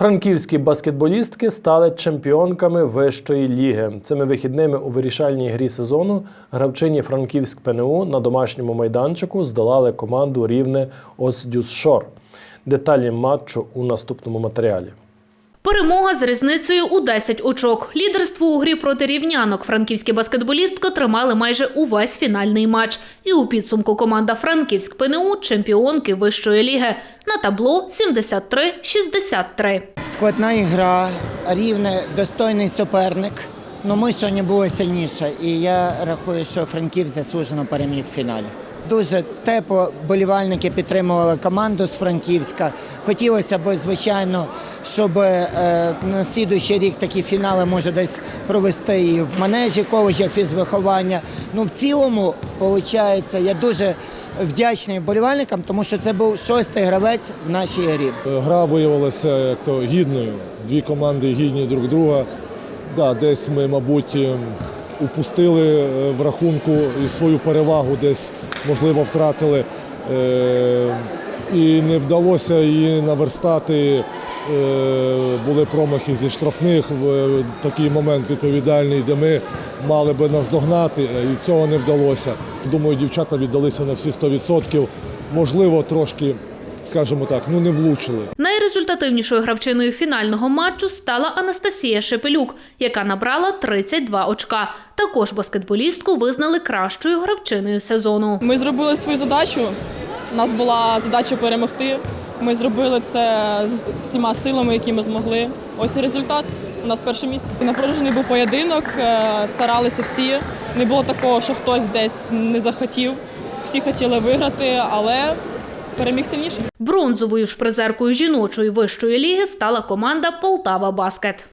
Франківські баскетболістки стали чемпіонками вищої ліги. Цими вихідними у вирішальній грі сезону гравчині Франківськ ПНУ на домашньому майданчику здолали команду рівне Осдюсшор. Деталі матчу у наступному матеріалі. Перемога з різницею у 10 очок. Лідерство у грі проти рівнянок франківські баскетболістки тримали майже увесь фінальний матч. І у підсумку команда Франківськ ПНУ чемпіонки вищої ліги. На табло 73-63. Складна гра, рівне, достойний суперник. Ну ми сьогодні були сильніше, і я рахую, що Франків заслужено переміг в фіналі. Дуже тепло болівальники підтримували команду з Франківська. Хотілося б, звичайно, щоб е, на слідуючий рік такі фінали може десь провести і в манежі коледжа фізвиховання. Ну, в цілому, виходить, я дуже вдячний вболівальникам, тому що це був шостий гравець в нашій грі. Гра виявилася як то гідною. Дві команди гідні друг друга. Да, десь ми, мабуть, ем, упустили е, в рахунку і свою перевагу, десь, можливо, втратили. Е, І не вдалося її наверстати. Е, Були промахи зі штрафних в такий момент відповідальний, де ми мали би наздогнати, і цього не вдалося. Думаю, дівчата віддалися на всі 100%. Можливо, трошки, скажімо так, ну не влучили. Найрезультативнішою гравчиною фінального матчу стала Анастасія Шепелюк, яка набрала 32 очка. Також баскетболістку визнали кращою гравчиною сезону. Ми зробили свою задачу. У нас була задача перемогти. Ми зробили це з всіма силами, які ми змогли. Ось і результат. У нас перше місце. Напружений був поєдинок, е, старалися всі. Не було такого, що хтось десь не захотів. Всі хотіли виграти, але переміг сильніший. Бронзовою ж призеркою жіночої вищої ліги стала команда Полтава Баскет.